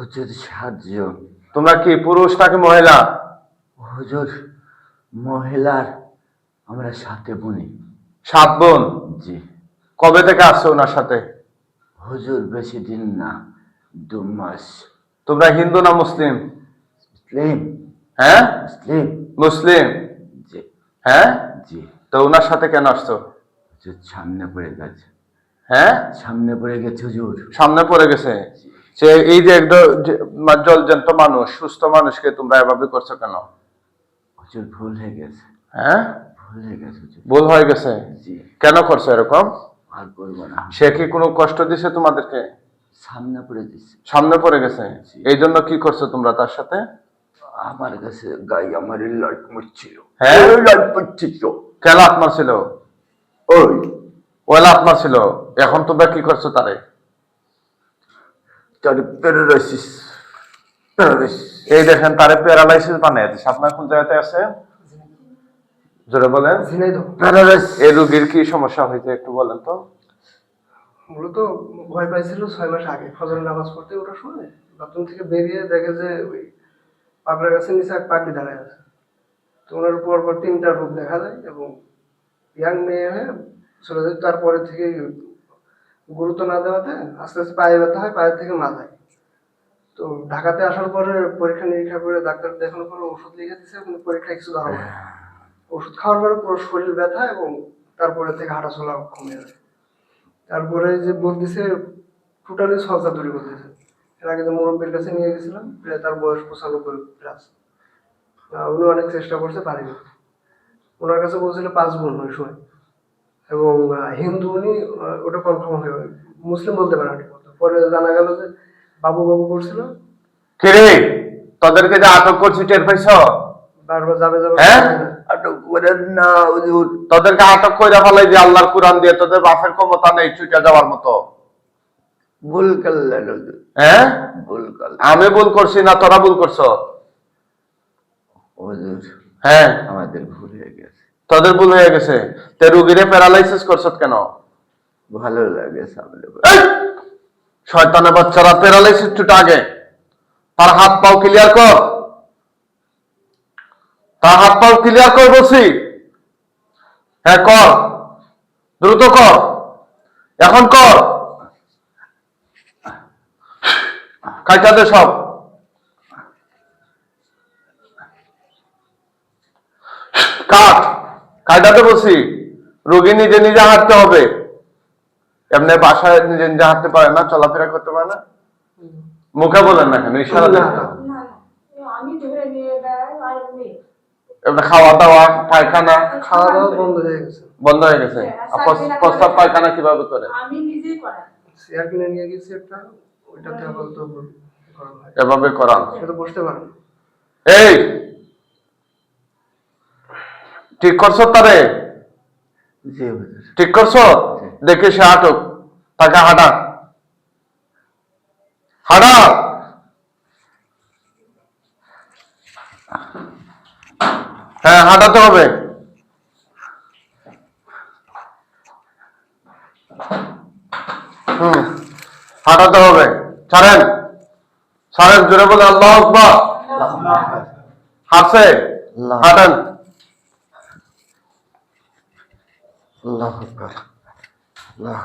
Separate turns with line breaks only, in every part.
হুজুর সাতজন
তোমরা কি পুরুষ নাকি মহিলা?
হুজুর মহিলার আমরা সাথে বুনি।
সাত বোন?
জি।
কবে থেকে আসছো ওনার সাথে?
হুজুর বেশি দিন না দু মাস।
তোমরা হিন্দু না মুসলিম?
মুসলিম।
হ্যাঁ?
মুসলিম।
মুসলিম?
জি।
হ্যাঁ?
জি।
তো ওনার সাথে কেন আসছো?
হুজুর সামনে পড়ে গেছে।
হ্যাঁ?
সামনে পড়ে গেছে হুজুর।
সামনে পড়ে গেছে? সে এই যে একদম জলজন্ত মানুষ সুস্থ মানুষকে তোমরা এভাবে করছ কেন?
হুজুর ভুল হয়ে গেছে।
হ্যাঁ?
ভুল হয়ে গেছে
ভুল হয়ে গেছে? কেন করছ এরকম?
আর করব না।
সে কি কোনো কষ্ট দিছে তোমাদেরকে?
সামনে পড়ে দিচ্ছে
সামনে পড়ে গেছে? এই জন্য কি করছ তোমরা তার সাথে?
আমার কাছে গায়ে আমার লাইট মরছিল।
হ্যাঁ?
লাইট পড়ছিল
কেন আত্মা ছিল
ওই।
ওয়েলা আত্মা ছিল এখন তোমরা কি করছ তার?
প্যারালাইসিস
এই দেখেন তারে প্যারালাইসিস বানিয়ে দিচ্ছে আপনার কোন জায়গাতে আছে? জোরে বলেন। এই রোগীর কি সমস্যা হয়েছে একটু বলেন তো।
মূলত ভয় পাইছিল ছয় মাস আগে। ফজরের নামাজ পড়তে ওঠার সময় বাথরুম থেকে বেরিয়ে দেখে যে ওই পাগলা গাছের নিচে এক পাখি দাঁড়ায় আছে। তো ওনার পর পর তিনটা রূপ দেখা যায় এবং ইয়াং মেয়ে হয়ে চলে যায়। তারপরে থেকে গুরুত্ব না দেওয়াতে আস্তে আস্তে পায়ে ব্যথা হয় পায়ের থেকে মাথায় তো ঢাকাতে আসার পরে পরীক্ষা নিরীক্ষা করে ডাক্তার দেখানোর পরে ওষুধ লিখে দিচ্ছে কিন্তু পরীক্ষা কিছু ধরা ওষুধ খাওয়ার পরে পুরো শরীর ব্যথা এবং তারপরে থেকে হাঁটা চলা কমে যায়। তারপরে যে বলতেছে টোটালি সজা তৈরি করতেছে এর আগে যে মুরব্বীর কাছে নিয়ে গেছিলাম প্রায় তার বয়স পঁচানব্বই প্লাস। উনি অনেক চেষ্টা করছে পারেনি। ওনার কাছে বলছিল পাঁচ বোন ওই সময়। এবং হিন্দু উনি ওটা কনফার্ম হয়ে মুসলিম বলতে পারে ঠিক পরে জানা গেল যে বাবু বাবু করছিল।
কিরে তোদেরকে যে আটক করছি টের পাইছ?
বারবার যাবে যাবে
হ্যাঁ?
আটক করেন না হুজুর।
তোদেরকে আটক করে ফেলাই যে আল্লাহর কোরআন দিয়ে তোদের বাপের ক্ষমতা নেই ছুটে যাওয়ার মতো।
ভুল করলেন
হ্যাঁ?
ভুল করলেন।
আমি ভুল করছি না তোরা ভুল করছ? হ্যাঁ।
আমাদের ভুল হয়ে গেছে।
তোদের ভুল হয়ে গেছে। তে রুগীরে প্যারালাইসিস করছ কেন?
ভালো লাগে সামনে।
শয়তানের বাচ্চারা প্যারালাইসিস ছুটে আগে। তার হাত পাও ক্লিয়ার কর। তার হাত পাও ক্লিয়ার কর বলছি। হ্যাঁ কর। দ্রুত কর। এখন কর। কাইটা দে সব। কাট। কাইটাতে বলছি রোগী নিজে নিজে হাঁটতে হবে। এমনি বাসায় নিজে নিজে হাঁটতে পারে না চলাফেরা করতে পারে না। মুখে বলেন না কেন ইশারা দেন। খাওয়া দাওয়া পায়খানা।
খাওয়া দাওয়া বন্ধ হয়ে গেছে।
বন্ধ হয়ে গেছে। আর প্রস্তাব পায়খানা কীভাবে করে?
আমি নিজেই করাই।
চেয়ার কিনে নিয়ে গেছি একটা ওইটাতে আপাতত
এভাবে করান।
সে বসতে পারে না।
এই! ঠিক করছ তারে? ঠিক করছ? দেখে সে আটক। তাকে হাঁটা। হাঁটা। হ্যাঁ হাঁটাতে হবে। হুম হাঁটাতে হবে। ছাড়েন। ছাড়েন জোরে বলে আল্লাহ
আল্লাহ।
হাঁটেন।
আল্লাহ আকবার, আল্লাহ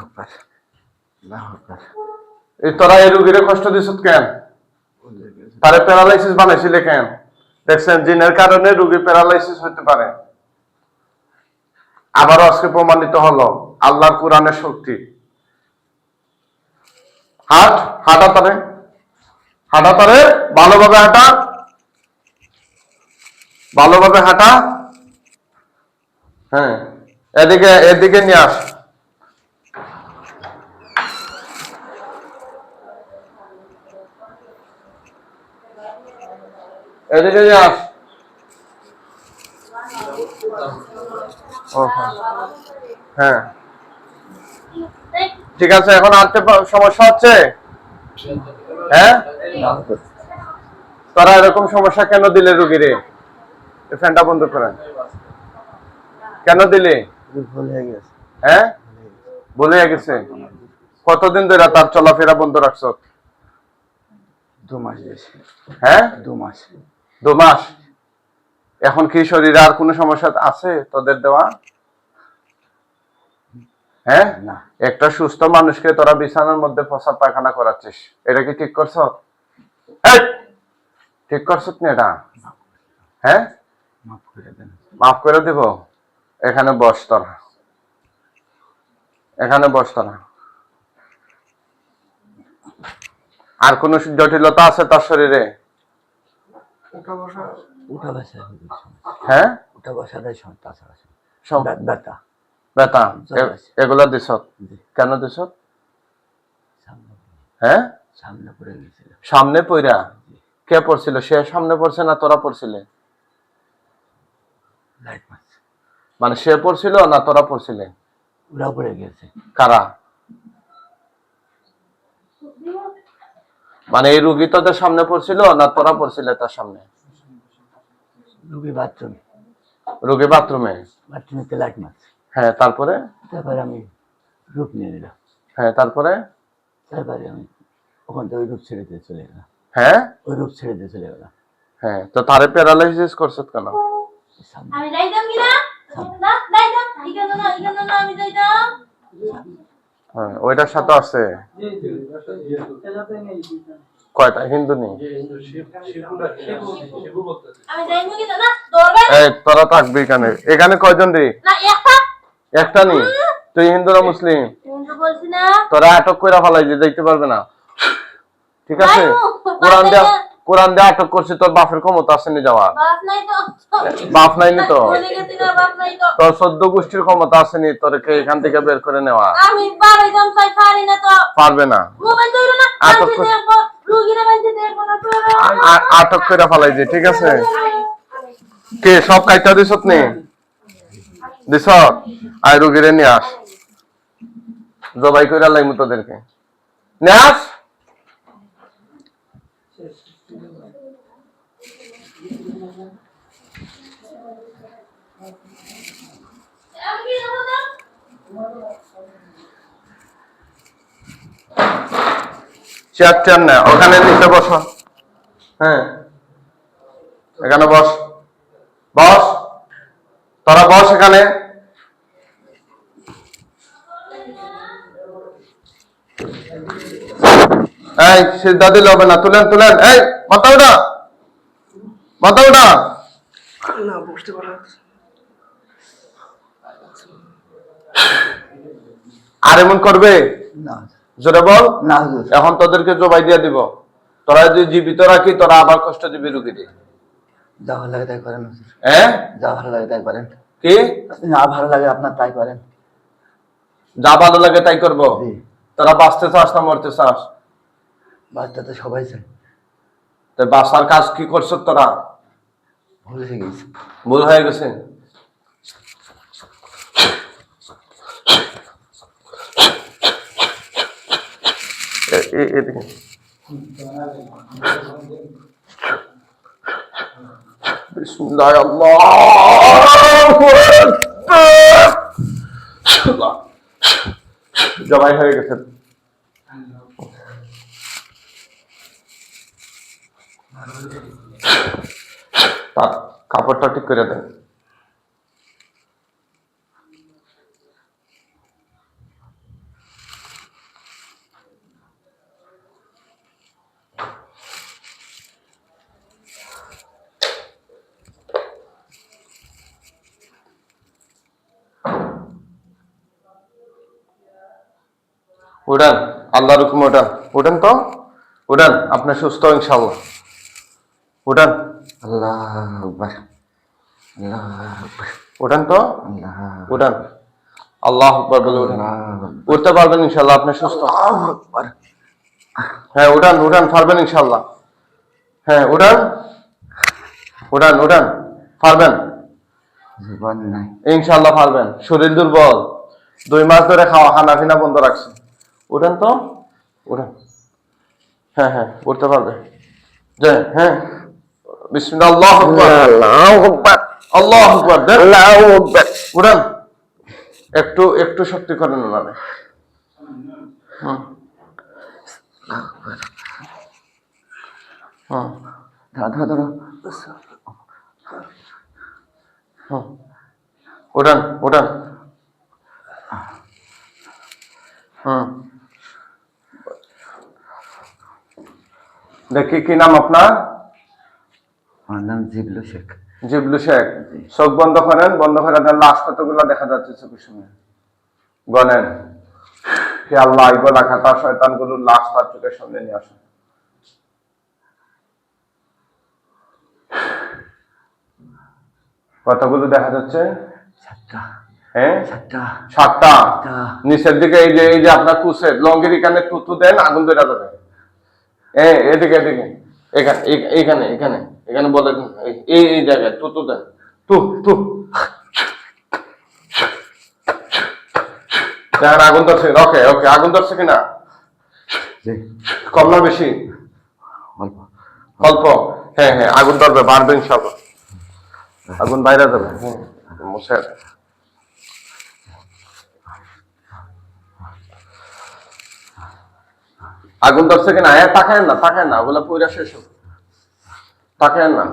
এই তোরা এই রুগীরে কষ্ট দিছ কেন? তারে প্যারালাইসিস বানাইছিলে কেন? দেখছেন, জিনের কারণে রুগী প্যারালাইসিস হতে পারে। আবারও আজকে প্রমাণিত হলো আল্লাহ কোরআনের শক্তি। হাট, হাঁটা তারে হাঁটা তারে ভালোভাবে হাঁটা। ভালোভাবে হাঁটা। হ্যাঁ। এদিকে এদিকে নিয়ে আস। এদিকে নিয়ে আস। হ্যাঁ। হ্যাঁ। ঠিক আছে, এখন আনতে সমস্যা হচ্ছে? হ্যাঁ? তারা এরকম সমস্যা কেন দিলে রুগীরে? ফ্যানটা বন্ধ করেন। কেন দিলে?
হয়ে
বলে গেছে? কতদিন ধরে তার চলাফেরা বন্ধ রাখছ?
দু মাস
হ্যাঁ?
দু মাস
দু মাস এখন কি শরীরে আর কোনো সমস্যা আছে তোদের দেওয়া? হ্যাঁ?
না।
একটা সুস্থ মানুষকে তোরা বিছানার মধ্যে প্রসাব পায়খানা করাচ্ছিস। এটা কি ঠিক করছ! ঠিক করছ না এটা? হ্যাঁ?
মাফ করে দেন।
মাফ করে দিব? এখানে বস তোরা এখানে বস তোরা আর কোন জটিলতা আছে তার শরীরে। হ্যাঁ?
ব্যথা।
এগুলা কেন
সামনে
হ্যাঁ?
সামনে পড়ে
পইরা? কে পড়ছিল? সে সামনে পড়ছে না তোরা পড়ছিলে? মানে সে পড়ছিল না তোরা পড়ছিলে?
ওরা পড়ে গেছে।
কারা? মানে এই রুগী তোদের সামনে পড়ছিল না তোরা পড়ছিলে তার সামনে?
রুগী বাথরুমে।
রুগী বাথরুমে?
বাথরুমেতে লাইট মাছ
হ্যাঁ তারপরে?
তারপরে আমি রূপ নিয়ে নিলাম।
হ্যাঁ তারপরে?
তারপরে আমি ওখান থেকে ওই রূপ ছেড়ে দিয়ে চলে গেলাম।
হ্যাঁ?
ওই রূপ ছেড়ে দিয়ে চলে গেলাম।
হ্যাঁ তো তারে প্যারালাইসিস করছ কেন?
আমি যাইতাম কিনা?
হ্যাঁ ওইটার সাথে আছে। কয়টা? হিন্দু নেই? তোরা থাকবি এখানে। এখানে কয়জন রে?
একটা।
নেই? তুই হিন্দু না মুসলিম? তোরা আটক করে ফেলাই যে দেখতে পারবে না। ঠিক আছে? কোরআন। কোরআন দিয়ে আটক করছে তোর বাপের ক্ষমতা আসেনি যাওয়া
বাপ নাই না তো।
তোর সদ্য গোষ্ঠীর ক্ষমতা আসেনি তোরকে এখান থেকে বের করে নেওয়া।
না
পারবে না।
না
আটক কর-
দেখব রুগীরা বাঁধতে দেখব না তো।
আ- আ- আটক করে ফেলাই যে ঠিক আছে? কে সব কাইটা দিছত নি? দিছ? আয় রুগীরে নিয়ে আস। জবাই করে লাইমু তোদেরকে। নিয়ে আস। চেয়ার চেয়ার না, ওখানে নিচে বস হ্যাঁ। এখানে বস। বস। তোরা বস এখানে। এই সিদ্ধা দিলে হবে না। তুলেন তুলেন। এই, মাথা উঠা। মাথা উঠা।
না, বসতে পারা
আর এমন করবে?
না।
জোরে বল।
না
এখন তোদেরকে জবাই দিয়ে দিব। তোরা যদি জীবিত রাখি তোরা আবার কষ্ট দিবি রুগীকে
যা ভালো লাগে তাই করেন
হ্যাঁ?
যা ভালো লাগে তাই করেন।
কি?
না ভালো লাগে আপনার তাই করেন।
যা ভালো লাগে তাই করব। তোরা বাঁচতে চাস না মরতে চাস?
বাচ্চা তো সবাই চাই
তো বাঁচার কাজ কি করছ তোরা?
ভুল হয়ে গেছে।
ভুল হয়ে গেছে? এ- এ- এদিকে। বিসমিল্লাহ আল্লাহু আকবার। জবাই হয়ে গেছে তার কাপড়টা ঠিক করে দেন উঠান আল্লাহর হুকুম উঠান তো? উঠান আপনি সুস্থ ইনশাল্লাহ উঠান
আল্লাহ আকবার। আল্লাহ আকবার।
উঠান তো? উঠান আল্লাহ আকবার বলে উঠতে পারবেন ইনশাল্লাহ আপনি সুস্থ। হ্যাঁ উঠান উঠান পারবেন ইনশাল্লাহ হ্যাঁ উঠান উঠান উঠান পারবেন। ইনশাল্লাহ পারবেন। শরীর দুর্বল। দুই মাস ধরে খাওয়া খানা পিনা বন্ধ রাখছে উঠেন তো? উঠেন হ্যাঁ হ্যাঁ উঠতে পারবে। হ্যাঁ। বিসমিল্লাহ আল্লাহ আকবার। আল্লাহ আকবার দেন। উঠেন একটু একটু শক্তি করেন ওনারে। হুম। হুম।
ধরো
হুম। হুম। দেখি কি নাম আপনার?
আমার নাম জিবলু শেখ।
জিবলু শেখ। চোখ বন্ধ করেন বন্ধ করে লাশ কতগুলো দেখা যাচ্ছে চোখের গনেন হে আল্লাহ এই গলা গুলোর লাশ তার চোখের সামনে নিয়ে আসেন। কতগুলো দেখা যাচ্ছে?
সাতটা।
হ্যাঁ
সাতটা।
সাতটা।
সাতটা।
নিচের দিকে এই যে এই যে আপনার কুসে লঙ্গির এখানে তুতু দেন আগুন ধরে যাবে। হ্যাঁ এদিকে এদিকে। এখানে এইখানে এখানে এখানে বলে এই- এই জায়গায় তুতু দেন তু তু। দেখেন আগুন ধরছে। ওকে ওকে আগুন ধরছে কিনা কম না বেশি।
অল্প।
অল্প। হ্যাঁ হ্যাঁ আগুন ধরবে বাড়বে ইনশাল্লাহ আগুন বাইরে যাবে। হ্যাঁ আগুন ধরছে কিনা? হ্যাঁ তাকায় না তাকায় না ওগুলো পয়রা শেষ হোক তাকায় না।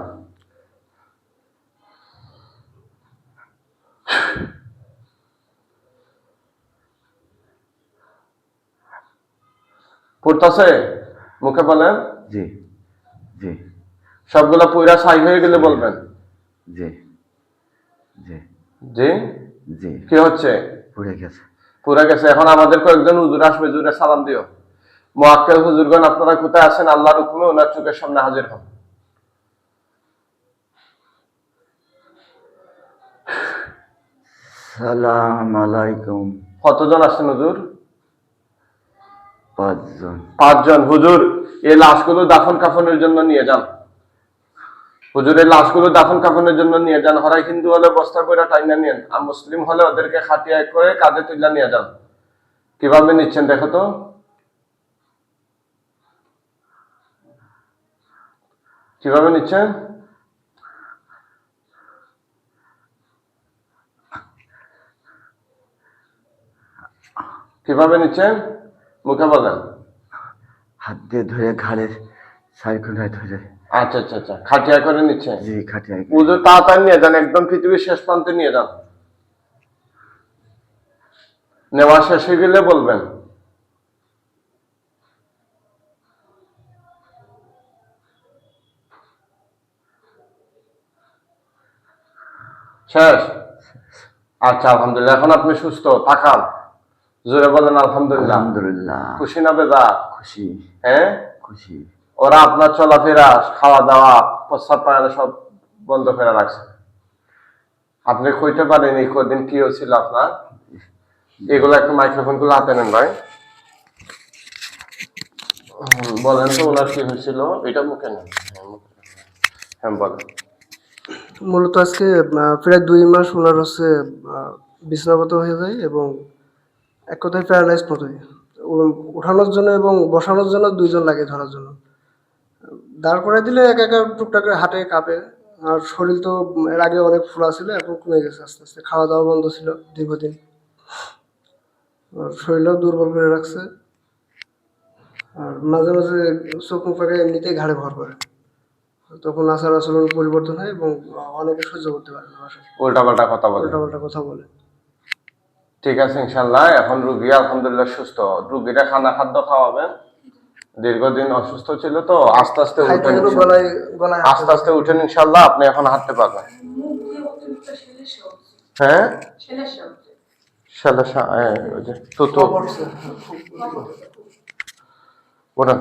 পড়তাছে? মুখে বলেন?
জি জি।
সবগুলা পুরা ছাই হয়ে গেলে বলবেন।
জি জি।
জি?
জি।
কি হচ্ছে?
পুড়ে গেছে।
পুরা গেছে। এখন আমাদের কয়েকজন উজুর আসবে হুজুরে সালাম দিও। মোয়াক্কেল হুজুরগণ আপনারা কোথায় আছেন? আল্লাহর হুকুমে ওনার চোখের সামনে হাজির হন।
সালাম আলাইকুম।
কতজন আসছেন হুজুর?
পাঁচজন।
পাঁচজন। হুজুর এই লাশগুলো দাফন কাফনের জন্য নিয়ে যান। হুজুর এই লাশগুলো দাফন কাফনের জন্য নিয়ে যান। হরাই হিন্দু হলে বস্তা করে টাইনা নিয়েন আর মুসলিম হলে ওদেরকে খাটিয়া করে কাঁধে তুলে নিয়ে যান। কীভাবে নিচ্ছেন দেখো তো? কীভাবে নিচ্ছেন? কীভাবে নিচ্ছেন? মুখে বলেন।
হাত দিয়ে ধরে ঘাড়ের সাইকুনায় ধরে।
আচ্ছা আচ্ছা আচ্ছা খাটিয়া করে নিচ্ছেন।
জি খাটিয়ে
পুজো তাড়াতাড়ি নিয়ে যান একদম পৃথিবীর শেষ প্রান্তে নিয়ে যান। নেওয়া শেষ হয়ে গেলে বলবেন। শেষ। আচ্ছা আলহামদুলিল্লাহ। এখন আপনি সুস্থ তাকান। জোরে বলেন আলহামদুলিল্লাহ।
আলহামদুলিল্লাহ।
খুশি না বেদা
খুশি।
হ্যাঁ?
খুশি।
ওরা আপনার চলাফেরা খাওয়া দাওয়া প্রস্তাব পায়না সব বন্ধ করে রাখছে। আপনি কইতে পারেন এই কদিন কি হয়েছিল আপনার? এগুলো একটু মাইক্রোফোনগুলো হাতে নেন ভাই। বলেন তো ওনার কি হয়েছিল। এটা মুখে নেন। হ্যাঁ, মুখে নেন। হ্যাঁ বলেন।
মূলত আজকে প্রায় দুই মাস ওনার হচ্ছে বিছানাগত হয়ে যায় এবং এক কথায় প্যারালাইজ মতোই ওঠানোর জন্য এবং বসানোর জন্য দুইজন লাগে ধরার জন্য। দাঁড় করে দিলে একা একা টুকটাক হাঁটে, কাঁপে। আর শরীর তো এর আগে অনেক ফোলা ছিল, এখন কমে গেছে আস্তে আস্তে। খাওয়া দাওয়া বন্ধ ছিল দীর্ঘদিন। আর শরীরটাও দুর্বল করে রাখছে। আর মাঝে মাঝে চোখ মুখ এমনিতেই ঘাড়ে ভর করে। তখন আচার আচরণ পরিবর্তন হয় এবং অনেকে সহ্য করতে পারে না বাসায়।
উল্টা পাল্টা কথা বলে।
উল্টা পাল্টা কথা বলে।
ঠিক আছে ইনশাল্লাহ এখন রুগী আলহামদুলিল্লাহ সুস্থ। রুগীরা খানা খাদ্য খাওয়াবেন। দীর্ঘদিন অসুস্থ ছিল তো আস্তে আস্তে উঠেন আস্তে আস্তে উঠেন ইনশাল্লাহ আপনি এখন হাঁটতে পারবেন। হ্যাঁ? শালা হ্যাঁ, তুতু
পড়ছে।
ওঠান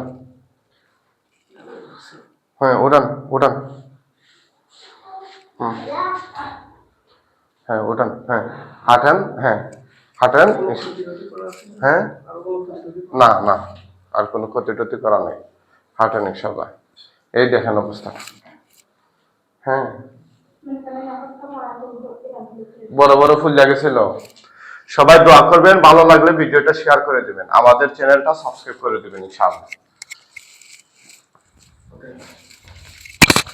হ্যাঁ ওঠান ওঠান হুম। হ্যাঁ ওঠান হ্যাঁ। হাঁটেন হ্যাঁ। হাঁটেন হ্যাঁ। না না, আর কোনো ক্ষতি টতি করা নেই। হাঁটেন ইনশাল্লাহ এই দেখেন অবস্থা হ্যাঁ। বড় বড় ফুল জাগেছিল সবাই দোয়া করবেন, ভালো লাগলে ভিডিওটা শেয়ার করে দিবেন। আমাদের চ্যানেলটা সাবস্ক্রাইব করে দিবেন, ইনশাআল্লাহ।